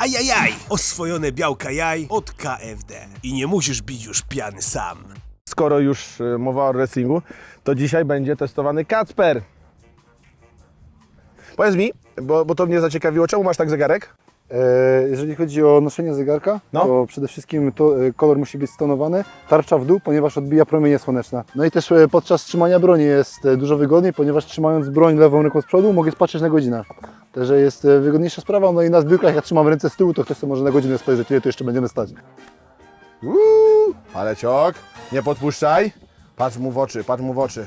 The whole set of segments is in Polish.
Ajajaj! Oswojone białka jaj od KFD. I nie musisz bić już piany sam. Skoro już y, mowa o wrestlingu, to dzisiaj będzie testowany Kacper. Powiedz mi, bo, bo to mnie zaciekawiło, czemu masz tak zegarek? E, Jeżeli chodzi o noszenie zegarka, No. to przede wszystkim to, e, kolor musi być stonowany, tarcza w dół, ponieważ odbija promienie słoneczne. No i też e, podczas trzymania broni jest dużo wygodniej, ponieważ trzymając broń lewą ręką z przodu mogę patrzeć na godzinę. Także jest wygodniejsza sprawa, no i na zbiórkach jak trzymam ręce z tyłu, to ktoś sobie może na godzinę spojrzeć, ile tu jeszcze będziemy stać. Uuu, ale ciok, nie podpuszczaj. Patrz mu w oczy, patrz mu w oczy.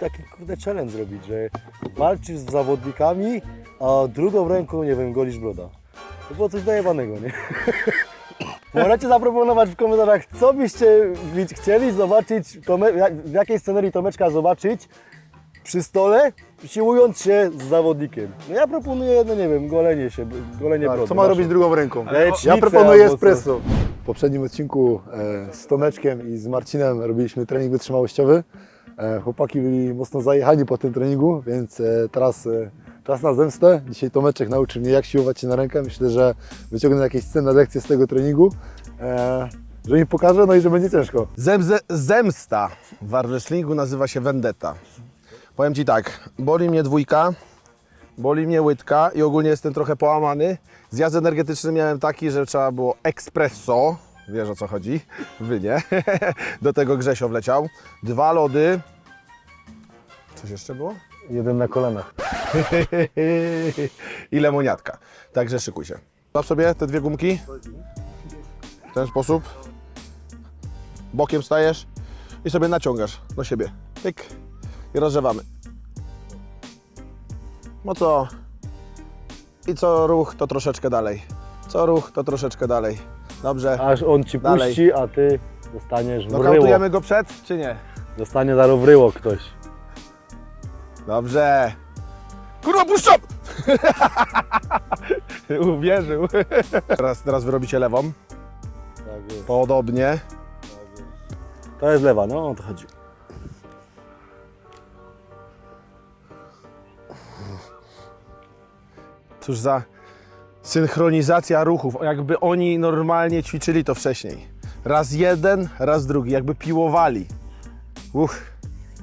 Taki kurde challenge zrobić, że walczysz z zawodnikami, a drugą ręką, nie wiem, golisz broda. To było coś dojebanego, nie? Możecie zaproponować w komentarzach, co byście chcieli zobaczyć, w jakiej scenerii Tomeczka zobaczyć przy stole, siłując się z zawodnikiem. No ja proponuję, no nie wiem, golenie się, golenie Tak, brody. co ma robić drugą ręką? Lecznicę Ja proponuję espresso. W poprzednim odcinku e, z Tomeczkiem i z Marcinem robiliśmy trening wytrzymałościowy. E, Chłopaki byli mocno zajechani po tym treningu, więc e, teraz e, czas na zemstę. Dzisiaj Tomeczek nauczy mnie jak siłować się na rękę. Myślę, że wyciągnę jakieś cenne lekcje z tego treningu, że mi pokażę, no i że będzie ciężko. Zemze, zemsta w wrestlingu nazywa się vendetta. Powiem Ci tak, boli mnie dwójka, boli mnie łydka i ogólnie jestem trochę połamany. Zjazd energetyczny miałem taki, że trzeba było espresso, wiesz o co chodzi, wy nie, do tego Grzesio wleciał. Dwa lody, coś jeszcze było? Jeden na kolanach. I lemoniatka. Także szykuj się. Złap sobie te dwie gumki. W ten sposób. Bokiem stajesz i sobie naciągasz do siebie. Pyk. I rozgrzewamy. No co? I co ruch, to troszeczkę dalej. Co ruch, to troszeczkę dalej. Dobrze. Aż on ci Dalej. puści, a ty dostaniesz w ryło. Nokautujemy go przed, czy nie? Dostanie zaro w ryło ktoś. Dobrze. Kurwa, puszczam! Uwierzył. teraz, teraz wy robicie lewą. Tak jest. Podobnie. To jest lewa, no o to chodzi. Cóż za synchronizacja ruchów. Jakby oni normalnie ćwiczyli to wcześniej. Raz jeden, raz drugi. Jakby piłowali. Uch,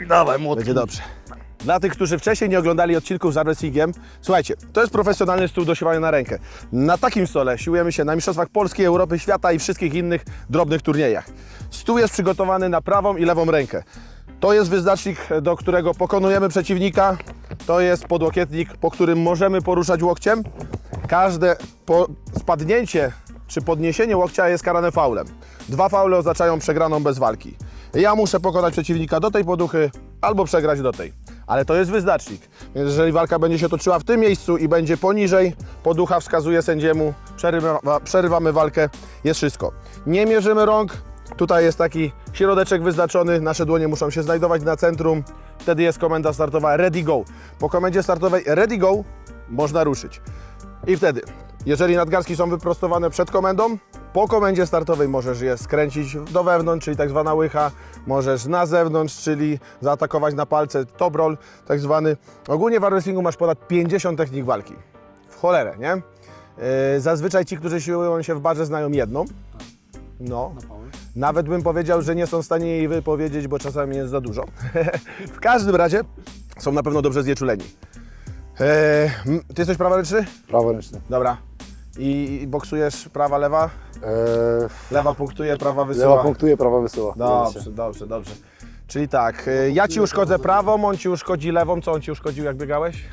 Dawaj, młody. będzie dobrze. Dla tych, którzy wcześniej nie oglądali odcinków z wrestlingiem, słuchajcie, to jest profesjonalny stół do siłowania na rękę. Na takim stole siłujemy się na Mistrzostwach Polski, Europy, Świata i wszystkich innych drobnych turniejach. Stół jest przygotowany na prawą i lewą rękę. To jest wyznacznik, do którego pokonujemy przeciwnika. To jest podłokietnik, po którym możemy poruszać łokciem. Każde spadnięcie czy podniesienie łokcia jest karane faulem. Dwa faule oznaczają przegraną bez walki. Ja muszę pokonać przeciwnika do tej poduchy albo przegrać do tej. Ale to jest wyznacznik. Więc jeżeli walka będzie się toczyła w tym miejscu i będzie poniżej, poducha wskazuje sędziemu, przerywa, przerywamy walkę, jest wszystko. Nie mierzymy rąk, tutaj jest taki środeczek wyznaczony, nasze dłonie muszą się znajdować na centrum, wtedy jest komenda startowa ready go. Po komendzie startowej ready go można ruszyć. I wtedy, jeżeli nadgarstki są wyprostowane przed komendą, po komendzie startowej możesz je skręcić do wewnątrz, czyli tak zwana łycha, możesz na zewnątrz, czyli zaatakować na palce top roll, tak zwany. Ogólnie w wrestlingu masz ponad 50 technik walki. W cholerę, nie? Yy, zazwyczaj ci, którzy siłują się w barze znają jedną. No. Nawet bym powiedział, że nie są w stanie jej wypowiedzieć, bo czasami jest za dużo. w każdym razie są na pewno dobrze znieczuleni. Eee, m, ty jesteś praworęczny? Praworęczny. Dobra. I, I boksujesz prawa, lewa? E, Lewa punktuje, prawa wysyła. lewa punktuje, prawa wysyła. Dobrze, dobrze, dobrze. Czyli tak, y, ja ci uszkodzę prawą, on ci uszkodzi lewą. Co on ci uszkodził, jak biegałeś?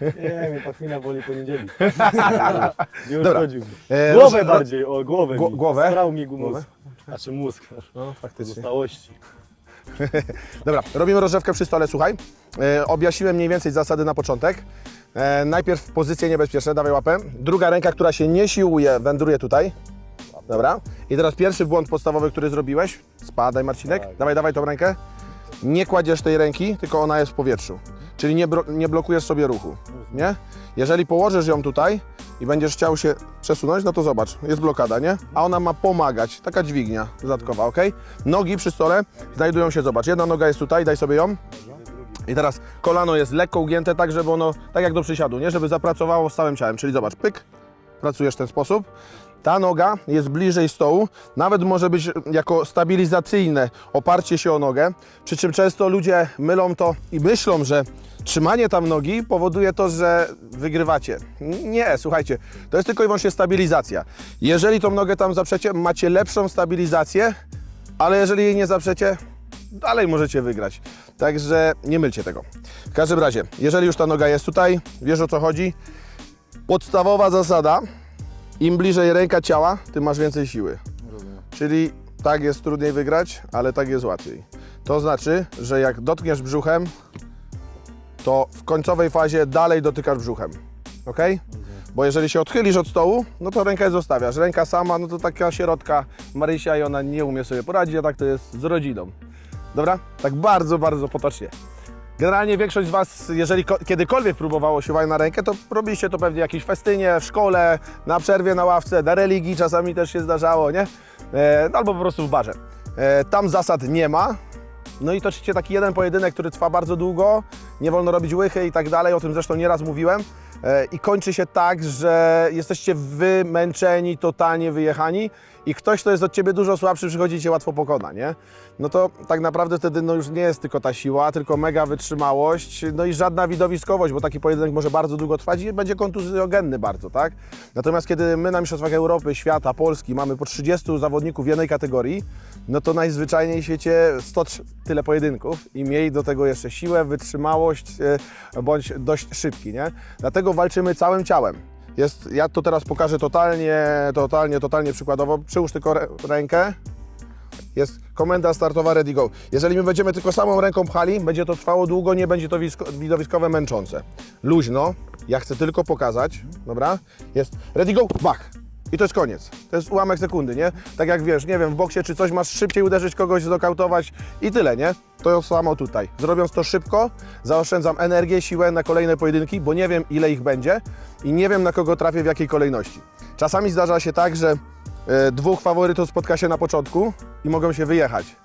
Nie, mnie pachwina boli poniedzieli. Nie Dobra. uszkodził mi. E, Głowę roz- bardziej, o głowę Gło- mi. głowę? Sprał mi mózg. Znaczy mózg. No, faktycznie. Pozostałości. Dobra, robimy rozrzewkę przy stole, słuchaj. E, objaśniłem mniej więcej zasady na początek. E, najpierw pozycje niebezpieczne, dawaj łapę. Druga ręka, która się nie siłuje, wędruje tutaj. Dobra. I teraz pierwszy błąd podstawowy, który zrobiłeś. Spadaj, Marcinek. Dawaj, dawaj tą rękę. Nie kładziesz tej ręki, tylko ona jest w powietrzu. Czyli nie, bro- nie blokujesz sobie ruchu. Nie? Jeżeli położysz ją tutaj i będziesz chciał się przesunąć, no to zobacz, jest blokada, nie? A ona ma pomagać, taka dźwignia dodatkowa, ok? Nogi przy stole znajdują się, zobacz, jedna noga jest tutaj, daj sobie ją. I teraz kolano jest lekko ugięte, tak żeby ono, tak jak do przysiadu, nie? Żeby zapracowało z całym ciałem. Czyli zobacz, pyk, pracujesz w ten sposób. Ta noga jest bliżej stołu, nawet może być jako stabilizacyjne oparcie się o nogę, przy czym często ludzie mylą to i myślą, że trzymanie tam nogi powoduje to, że wygrywacie. Nie, słuchajcie, to jest tylko i wyłącznie stabilizacja. Jeżeli tą nogę tam zaprzecie, macie lepszą stabilizację, ale jeżeli jej nie zaprzecie, dalej możecie wygrać. Także nie mylcie tego. W każdym razie, jeżeli już ta noga jest tutaj, wiesz o co chodzi. Podstawowa zasada, im bliżej ręka ciała, tym masz więcej siły. Czyli tak jest trudniej wygrać, ale tak jest łatwiej. To znaczy, że jak dotkniesz brzuchem, to w końcowej fazie dalej dotykasz brzuchem. Ok? Bo jeżeli się odchylisz od stołu, no to rękę zostawiasz. Ręka sama, no to taka środka Marysia i ona nie umie sobie poradzić, a tak to jest z rodziną. Dobra? Tak bardzo, bardzo potocznie. Generalnie większość z Was, jeżeli ko- kiedykolwiek próbowało siłowania na rękę, to robiliście to pewnie w jakiejś festynie, w szkole, na przerwie, na ławce, na religii czasami też się zdarzało, nie? E, albo po prostu w barze. E, tam zasad nie ma. No i toczycie taki jeden pojedynek, który trwa bardzo długo, nie wolno robić łychy i tak dalej, o tym zresztą nieraz mówiłem. E, I kończy się tak, że jesteście wymęczeni, totalnie wyjechani i ktoś, kto jest od Ciebie dużo słabszy, przychodzi Cię łatwo pokona, nie? No to tak naprawdę wtedy no już nie jest tylko ta siła, tylko mega wytrzymałość, no i żadna widowiskowość, bo taki pojedynek może bardzo długo trwać i będzie kontuzjogenny bardzo, tak? Natomiast kiedy my na Mistrzostwach Europy, świata, Polski mamy po 30 zawodników w jednej kategorii, no to najzwyczajniej w świecie 100 trz- tyle pojedynków i miej do tego jeszcze siłę, wytrzymałość, e, bądź dość szybki, nie? Dlatego walczymy całym ciałem. Jest, ja to teraz pokażę totalnie, totalnie, totalnie przykładowo. Przyłóż tylko rę- rękę. Jest komenda startowa ready go. Jeżeli my będziemy tylko samą ręką pchali, będzie to trwało długo, nie będzie to wisko- widowiskowe, męczące. Luźno, ja chcę tylko pokazać, dobra? Jest ready go, bach. I to jest koniec. To jest ułamek sekundy, nie? Tak jak wiesz, nie wiem, w boksie czy coś masz szybciej uderzyć kogoś, znokautować i tyle, nie? To samo tutaj. Zrobiąc to szybko, zaoszczędzam energię, siłę na kolejne pojedynki, bo nie wiem ile ich będzie i nie wiem na kogo trafię w jakiej kolejności. Czasami zdarza się tak, że e, dwóch faworytów spotka się na początku i mogą się wyjechać.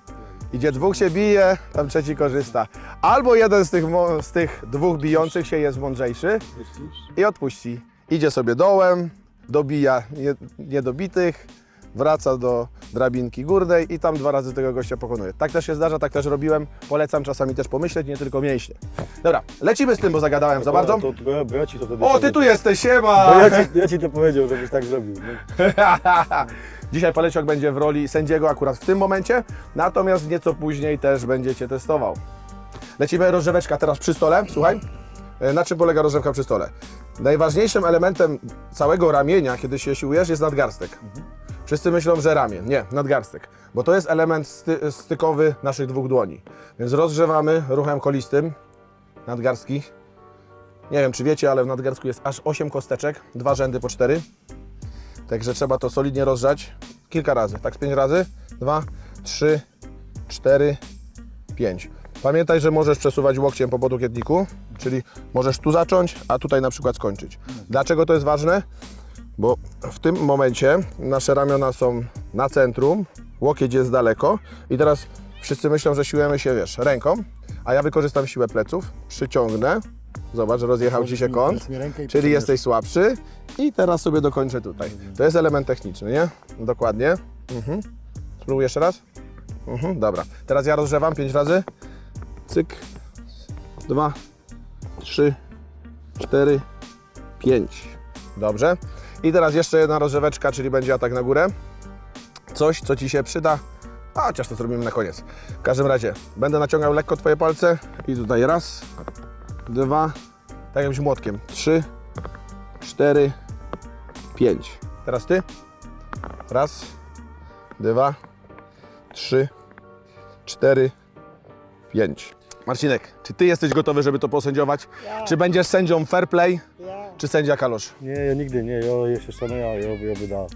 Idzie dwóch się bije, tam trzeci korzysta. Albo jeden z tych, z tych dwóch bijących się jest mądrzejszy i odpuści. Idzie sobie dołem, dobija nie- niedobitych, wraca do drabinki górnej i tam dwa razy tego gościa pokonuje. Tak też się zdarza, tak też robiłem. Polecam czasami też pomyśleć, nie tylko mięśnie. Dobra, lecimy z tym, bo zagadałem za bardzo. To, to, bo ja ci to wtedy O, ty tu jesteś, siema! Bo ja ci, ja ci to powiedział, żebyś tak zrobił. No. Dzisiaj Paleciok będzie w roli sędziego akurat w tym momencie, natomiast nieco później też będziecie testował. Lecimy rozrzeweczka teraz przy stole, słuchaj. E, Na czym polega rozrzewka przy stole? Najważniejszym elementem całego ramienia, kiedy się siłujesz, jest nadgarstek. Wszyscy myślą, że ramię. Nie, nadgarstek. Bo to jest element sty stykowy naszych dwóch dłoni. Więc rozgrzewamy ruchem kolistym nadgarstki. Nie wiem, czy wiecie, ale w nadgarstku jest aż 8 kosteczek, dwa rzędy po 4. Także trzeba to solidnie rozgrzać kilka razy. Tak z 5 razy. 2, 3, 4, 5. Pamiętaj, że możesz przesuwać łokciem po podokietniku, czyli możesz tu zacząć, a tutaj na przykład skończyć. Dlaczego to jest ważne? Bo w tym momencie nasze ramiona są na centrum, łokieć jest daleko i teraz wszyscy myślą, że siłujemy się, wiesz, ręką, a ja wykorzystam siłę pleców, przyciągnę, zobacz, rozjechał Ci się kąt, czyli jesteś słabszy i teraz sobie dokończę tutaj. To jest element techniczny, nie? Dokładnie. Mhm. Spróbuj jeszcze raz. Mhm, dobra. Teraz ja rozgrzewam 5 razy. Cyk. Dwa, trzy, cztery, pięć. Dobrze. I teraz jeszcze jedna rozgrzeweczka, czyli będzie atak na górę. Coś, co Ci się przyda. A, chociaż to zrobimy na koniec. W każdym razie, będę naciągał lekko Twoje palce i tutaj raz, dwa, tak jakbyś młotkiem. Trzy, cztery, pięć. Teraz Ty. Raz, dwa, trzy, cztery, pięć. Marcinek, czy Ty jesteś gotowy, żeby to posędziować? Czy będziesz sędzią fair play, czy sędzia kalosz? Nie, ja nigdy nie, ja jeszcze szanuję, ja, ja, ja będę,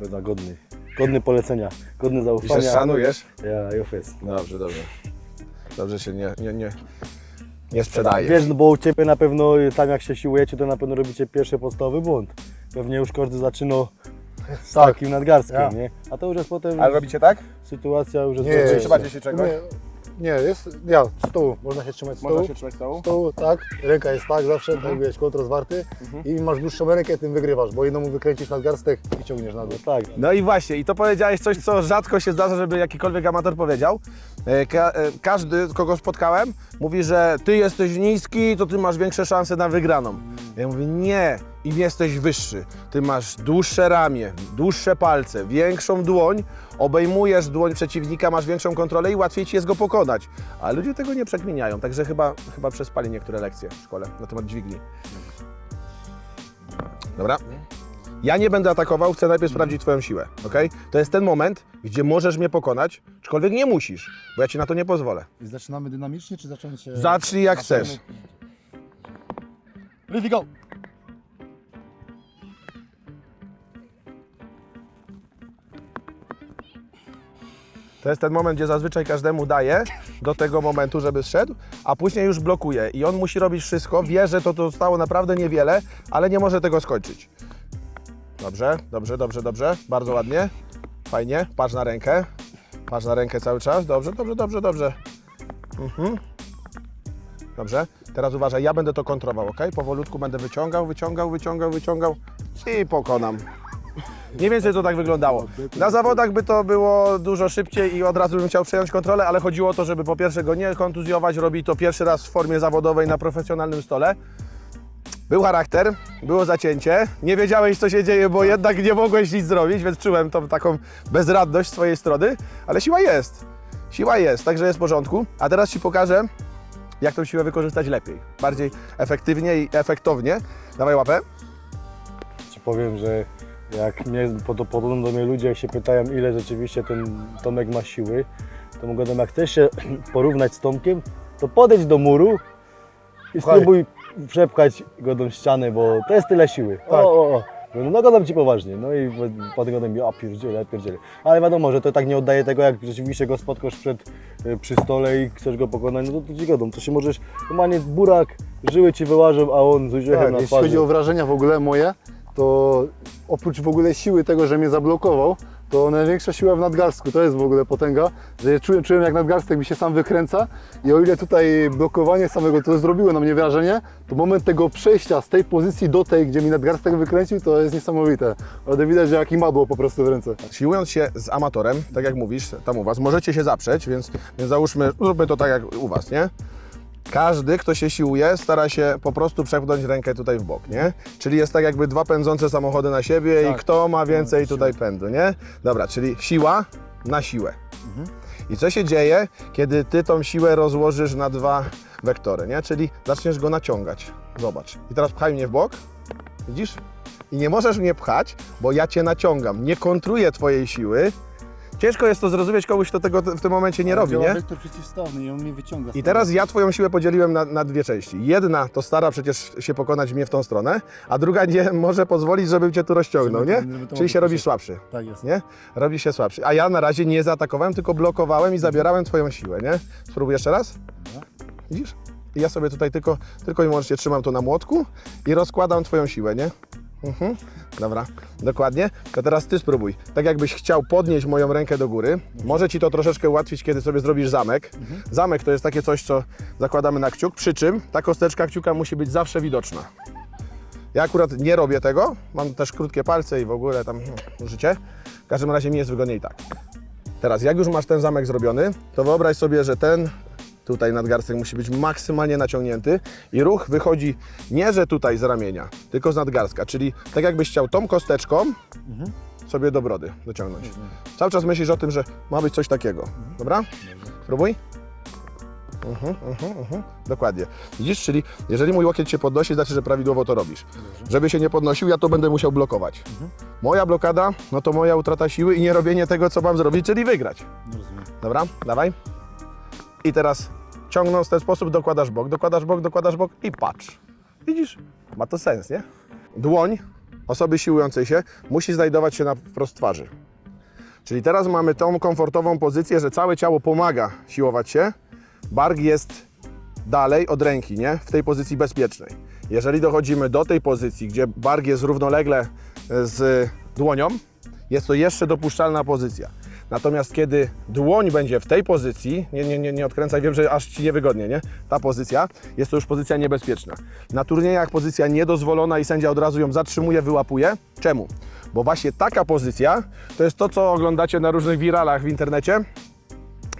będę godny. Godny polecenia, godny I zaufania. się szanujesz? Ja, ja jest. Dobrze, dobrze. Dobrze się nie, nie, nie, nie sprzedaje. Wiesz, no bo u Ciebie na pewno, tam jak się siłujecie, to na pewno robicie pierwszy podstawowy błąd. Pewnie już każdy zaczyna z takim nadgarstkiem, Ja. nie? A to już jest potem Ale robicie tak? sytuacja już jest Nie, bardziej- Czy trzymacie się czegoś? Nie, jest, ja, stołu, można się trzymać stołu. trzymać stołu? Stołu, tak, ręka jest tak zawsze, tak wiesz, kąt rozwarty i im masz dłuższą rękę, tym wygrywasz, bo jednemu wykręcisz nadgarstek i ciągniesz na dół. Tak. No i właśnie, i to powiedziałeś coś, co rzadko się zdarza, żeby jakikolwiek amator powiedział. E, Ka e, każdy, kogo spotkałem, mówi, że ty jesteś niski, to ty masz większe szanse na wygraną. Ja mówię, nie, im jesteś wyższy. Ty masz dłuższe ramię, dłuższe palce, większą dłoń, obejmujesz dłoń przeciwnika, masz większą kontrolę i łatwiej ci jest go pokonać. A ludzie tego nie przekminiają, także chyba, chyba przespali niektóre lekcje w szkole na temat dźwigni. Dobra? Ja nie będę atakował, chcę najpierw sprawdzić Twoją siłę, ok? To jest ten moment, gdzie możesz mnie pokonać, aczkolwiek nie musisz, bo ja Ci na to nie pozwolę. I zaczynamy dynamicznie, czy zacząć... e, Zacznij jak chcesz. Ready, go! To jest ten moment, gdzie zazwyczaj każdemu daję do tego momentu, żeby zszedł, a później już blokuje i on musi robić wszystko, wie, że to zostało naprawdę niewiele, ale nie może tego skończyć. Dobrze, dobrze, dobrze, dobrze, bardzo ładnie, fajnie, patrz na rękę, patrz na rękę cały czas, dobrze, dobrze, dobrze, dobrze. Mhm. Dobrze, teraz uważaj, ja będę to kontrolował, ok? Powolutku będę wyciągał, wyciągał, wyciągał, wyciągał i pokonam. Mniej więcej to tak wyglądało. Na zawodach by to było dużo szybciej i od razu bym chciał przejąć kontrolę, ale chodziło o to, żeby po pierwsze go nie kontuzjować, robić to pierwszy raz w formie zawodowej na profesjonalnym stole. Był charakter, było zacięcie, nie wiedziałeś co się dzieje, bo jednak nie mogłeś nic zrobić, więc czułem tą taką bezradność z swojej strony, ale siła jest. Siła jest, także jest w porządku. A teraz Ci pokażę, jak tą siłę wykorzystać lepiej, bardziej efektywnie i efektownie. Dawaj łapę. Ci powiem, że jak mnie pod- podchodzą do mnie ludzie, jak się pytają, ile rzeczywiście ten Tomek ma siły, to mówię, no, jak chcesz się porównać z Tomkiem, to podejdź do muru i Słuchaj. spróbuj przepchać go do ściany, bo to jest tyle siły. O, Tak. o, o. No, no gadam Ci poważnie, no i potem gadam, ja pierdzielę, pierdzielę. Ale wiadomo, że to tak nie oddaje tego, jak rzeczywiście go spotkasz przed, y, przy stole i chcesz go pokonać, no to, to Ci gadam, to się możesz, normalnie burak, żyły Ci wyłażą, a on z uśmiechem Tak, na jeśli twarzy. chodzi o wrażenia w ogóle moje, to oprócz w ogóle siły tego, że mnie zablokował, to największa siła w nadgarstku, to jest w ogóle potęga, że czułem, czułem jak nadgarstek mi się sam wykręca i o ile tutaj blokowanie samego to zrobiło na mnie wrażenie, to moment tego przejścia z tej pozycji do tej, gdzie mi nadgarstek wykręcił, to jest niesamowite. Ale widać, że jak madło po prostu w ręce. Siłując się z amatorem, tak jak mówisz, tam u Was, możecie się zaprzeć, więc, więc załóżmy, zróbmy to tak jak u Was, nie? Każdy, kto się siłuje, stara się po prostu przepchnąć rękę tutaj w bok, nie? Czyli jest tak jakby dwa pędzące samochody na siebie i Tak. kto ma więcej No, tutaj pędu, nie? Dobra, czyli siła na siłę. I co się dzieje, kiedy Ty tą siłę rozłożysz na dwa wektory, nie? Czyli zaczniesz go naciągać. Zobacz. I teraz pchaj mnie w bok. Widzisz? I nie możesz mnie pchać, bo ja Cię naciągam. Nie kontruję Twojej siły. Ciężko jest to zrozumieć komuś, kto tego w tym momencie nie robi, nie? wektor przeciwstawny i on mnie wyciąga. I teraz ja Twoją siłę podzieliłem na, na dwie części. Jedna to stara przecież się pokonać mnie w tą stronę, a druga nie może pozwolić, żebym Cię tu rozciągnął, Żeby nie? to- żeby to Czyli mogło się robisz słabszy, Tak jest. nie? Robisz się słabszy. A ja na razie nie zaatakowałem, tylko blokowałem i zabierałem Twoją siłę, nie? Spróbuj jeszcze raz. Widzisz? I ja sobie tutaj tylko, tylko i wyłącznie trzymam to na młotku i rozkładam Twoją siłę, nie? Mhm. Dobra, dokładnie. To teraz Ty spróbuj. Tak jakbyś chciał podnieść moją rękę do góry. Może Ci to troszeczkę ułatwić, kiedy sobie zrobisz zamek. Zamek to jest takie coś, co zakładamy na kciuk, przy czym ta kosteczka kciuka musi być zawsze widoczna. Ja akurat nie robię tego, mam też krótkie palce i w ogóle tam hmm, życie. W każdym razie mi jest wygodniej tak. Teraz, jak już masz ten zamek zrobiony, to wyobraź sobie, że ten tutaj nadgarstek musi być maksymalnie naciągnięty i ruch wychodzi nie, że tutaj z ramienia, tylko z nadgarstka, czyli tak jakbyś chciał tą kosteczką sobie do brody dociągnąć. Cały czas myślisz o tym, że ma być coś takiego, dobra? Spróbuj. Mhm, mhm, mhm. Dokładnie. Widzisz, czyli jeżeli mój łokieć się podnosi, znaczy, że prawidłowo to robisz. Żeby się nie podnosił, ja to będę musiał blokować. Moja blokada, no to moja utrata siły i nie robienie tego, co mam zrobić, czyli wygrać. Rozumiem. Dobra, dawaj. I teraz ciągnąc w ten sposób dokładasz bok, dokładasz bok, dokładasz bok i patrz. Widzisz? Ma to sens, nie? Dłoń osoby siłującej się musi znajdować się na wprost twarzy. Czyli teraz mamy tą komfortową pozycję, że całe ciało pomaga siłować się. Bark jest dalej od ręki, nie? W tej pozycji bezpiecznej. Jeżeli dochodzimy do tej pozycji, gdzie bark jest równolegle z dłonią, jest to jeszcze dopuszczalna pozycja. Natomiast kiedy dłoń będzie w tej pozycji, nie, nie, nie, nie odkręcaj, wiem, że aż Ci niewygodnie, nie? Ta pozycja, jest to już pozycja niebezpieczna. Na turniejach pozycja niedozwolona i sędzia od razu ją zatrzymuje, wyłapuje. Czemu? Bo właśnie taka pozycja to jest to, co oglądacie na różnych wiralach w internecie,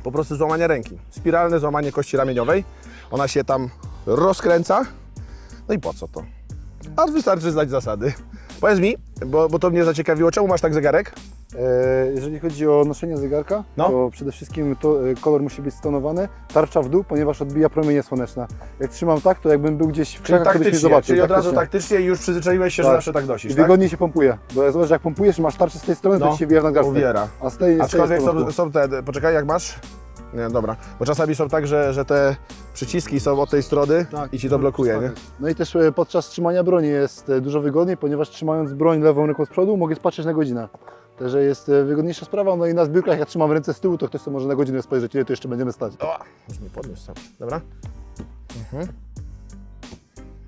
po prostu złamanie ręki. Spiralne złamanie kości ramieniowej. Ona się tam rozkręca. No i po co to? A wystarczy znać zasady. Powiedz mi, bo, bo to mnie zaciekawiło, czemu masz tak zegarek? E, Jeżeli chodzi o noszenie zegarka, No. to przede wszystkim to, e, kolor musi być stonowany, tarcza w dół, ponieważ odbija promienie słoneczne. Jak trzymam tak, to jakbym był gdzieś w krzakach, to byś nie zobaczył. czyli od razu taktycznie. i już przyzwyczaiłeś się, że Tak. zawsze tak nosisz, I tak? wygodniej się pompuje, bo zobacz, jak pompujesz, masz tarczę z tej strony, No, to się wija w nadgarstek. uwiera. A z tej, z tej Aczkolwiek jest są, są te, poczekaj, jak masz? Nie, dobra, bo czasami są tak, że, że te przyciski są od tej strony i Ci to blokuje, nie? No i też e, podczas trzymania broni jest dużo wygodniej, ponieważ trzymając broń lewą ręką z przodu mogę patrzeć na godzinę. Także jest e, wygodniejsza sprawa, no i na zbiórkach jak trzymam ręce z tyłu, to ktoś sobie może na godzinę spojrzeć, ile to jeszcze będziemy stać. O, już mi podniósł sam. Dobra? Mhm.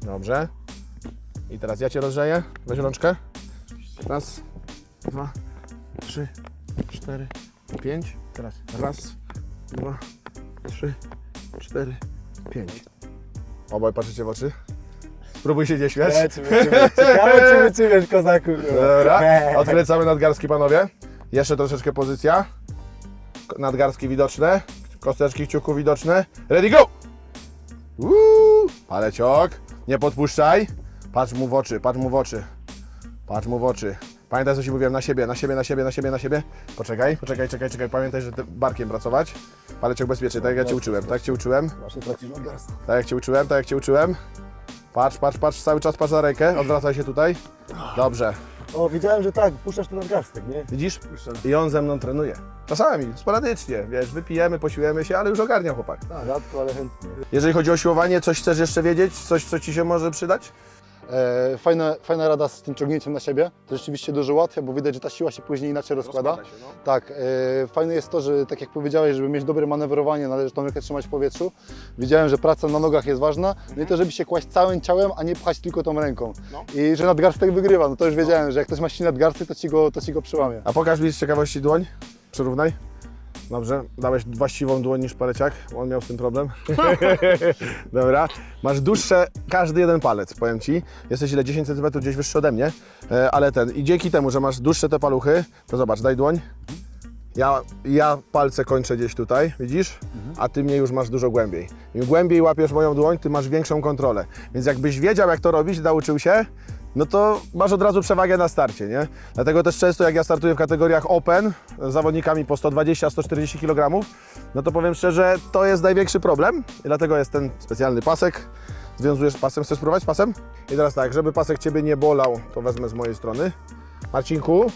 Dobrze. I teraz ja Cię rozgrzeję. Weź rączkę. Raz, dwa, trzy, cztery, pięć. Teraz raz, dwa, trzy, cztery, pięć. Obaj patrzycie w oczy. Spróbuj się nie śmiać. Ciekawe, czy wyczymiesz, kozaku. Dobra, odkręcamy nadgarstki, panowie. Jeszcze troszeczkę pozycja. Nadgarstki widoczne, kosteczki kciuków widoczne. Ready, go! Uuu, paleciok, nie podpuszczaj. Patrz mu w oczy, patrz mu w oczy. Patrz mu w oczy. Pamiętaj, co Ci mówiłem, na siebie, na siebie, na siebie, na siebie, na siebie. Poczekaj, poczekaj, czekaj, czekaj. Pamiętaj, że barkiem pracować. Paleciok bezpiecznie, tak jak ja Cię uczyłem, tak jak Cię uczyłem. Tak jak Cię uczyłem, tak jak Cię uczyłem. Patrz, patrz, patrz, cały czas patrz na rękę, odwracaj się tutaj. Dobrze. O, widziałem, że tak, puszczasz ten nadgarstek, nie? Widzisz? I on ze mną trenuje. Czasami, sporadycznie, wiesz, wypijemy, posiłujemy się, ale już ogarnia chłopak. Rzadko, ale chętnie. Jeżeli chodzi o siłowanie, coś chcesz jeszcze wiedzieć? Coś, co Ci się może przydać? E, fajna, fajna rada z tym ciągnięciem na siebie. To rzeczywiście dużo ułatwia, bo widać, że ta siła się później inaczej rozkłada. Rozkłada się, no. Tak, e, fajne jest to, że tak jak powiedziałeś, żeby mieć dobre manewrowanie, należy tą rękę trzymać w powietrzu. Wiedziałem, że praca na nogach jest ważna, no i to, żeby się kłaść całym ciałem, a nie pchać tylko tą ręką. No. I że nadgarstek wygrywa, no to już wiedziałem, że jak ktoś ma silny nadgarstek, to ci go, to ci go przełamie. A pokaż mi z ciekawości dłoń. Przyrównaj. Dobrze, dałeś właściwą dłoń niż paleciak, on miał z tym problem. Dobra, masz dłuższe każdy jeden palec, powiem Ci. Jesteś ile 10 cm gdzieś wyższy ode mnie, e, ale ten, i dzięki temu, że masz dłuższe te paluchy, to zobacz, daj dłoń. Ja, ja palce kończę gdzieś tutaj, widzisz? A Ty mnie już masz dużo głębiej. Im głębiej łapiesz moją dłoń, Ty masz większą kontrolę. Więc jakbyś wiedział, jak to robić, nauczył się, no to masz od razu przewagę na starcie, nie? Dlatego też często jak ja startuję w kategoriach Open z zawodnikami po 120-140 kg, no to powiem szczerze, to jest największy problem i dlatego jest ten specjalny pasek. Związujesz pasem, chcesz spróbować pasem? I teraz tak, żeby pasek Ciebie nie bolał, to wezmę z mojej strony. Marcinku.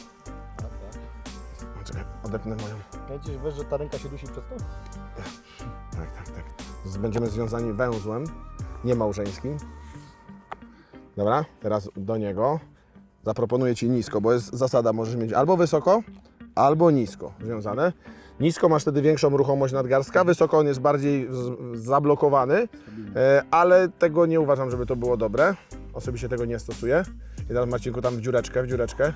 Czekaj, odepnę moją. Wiecie, wiesz, że ta ręka się dusi przez to? Tak, tak, tak. Będziemy związani węzłem, nie małżeńskim. Dobra, teraz do niego. Zaproponuję Ci nisko, bo jest zasada, możesz mieć albo wysoko, albo nisko związane. Nisko masz wtedy większą ruchomość nadgarstka, wysoko on jest bardziej zablokowany, e, ale tego nie uważam, żeby to było dobre. Osobiście tego nie stosuję. I teraz Marcinku tam w dziureczkę, w dziureczkę.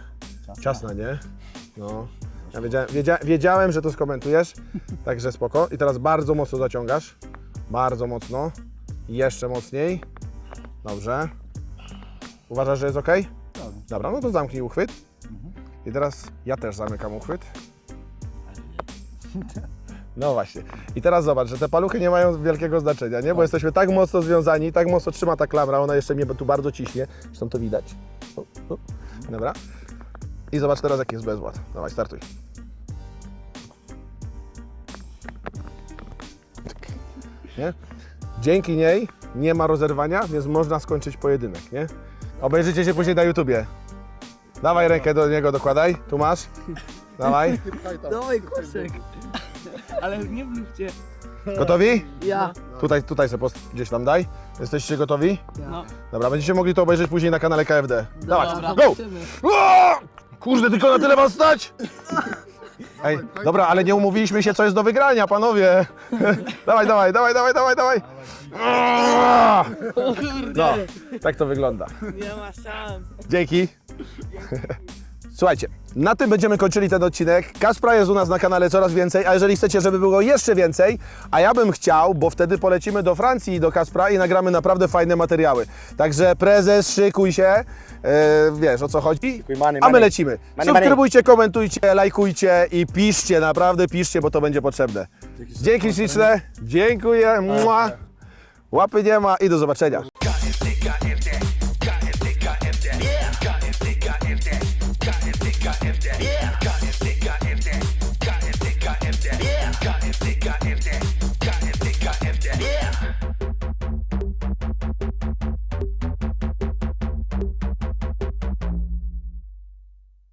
Ciasna, nie? No. Ja wiedziałem, wiedzia, wiedziałem, że to skomentujesz, także spoko. I teraz bardzo mocno zaciągasz. Bardzo mocno. Jeszcze mocniej. Dobrze. Uważasz, że jest ok? Dobra, no to zamknij uchwyt. I teraz ja też zamykam uchwyt. No właśnie. I teraz zobacz, że te paluchy nie mają wielkiego znaczenia, nie? Bo jesteśmy tak mocno związani, tak mocno trzyma ta klamra, ona jeszcze mnie tu bardzo ciśnie. Zresztą to widać. O, o. Dobra. I zobacz teraz, jaki jest bezład. Dawaj, startuj. Nie? Dzięki niej nie ma rozerwania, więc można skończyć pojedynek, nie? Obejrzycie się później na YouTubie. Dawaj rękę do niego, dokładaj. Tu masz. Dawaj. Dawaj koszek. Ale nie mówcie. Gotowi? Ja. Tutaj, tutaj sobie post- gdzieś tam daj. Jesteście gotowi? No. Dobra, będziecie mogli to obejrzeć później na kanale KFD. Dawaj, Dobra, go! zobaczymy. O! Kurde, tylko na tyle was stać? Ej, dobra, ale nie umówiliśmy się, co jest do wygrania, panowie. dawaj, dawaj, dawaj, dawaj, dawaj, dawaj. No, tak to wygląda. Nie ma szans. Dzięki. Słuchajcie, na tym będziemy kończyli ten odcinek. Kaspra jest u nas na kanale coraz więcej, a jeżeli chcecie, żeby było jeszcze więcej, a ja bym chciał, bo wtedy polecimy do Francji i do Kaspra i nagramy naprawdę fajne materiały. Także prezes, szykuj się, e, wiesz o co chodzi, a my lecimy. Subskrybujcie, komentujcie, lajkujcie i piszcie, naprawdę piszcie, bo to będzie potrzebne. Dzięki śliczne, dziękuję, mua. łapy nie ma i do zobaczenia. Yeah.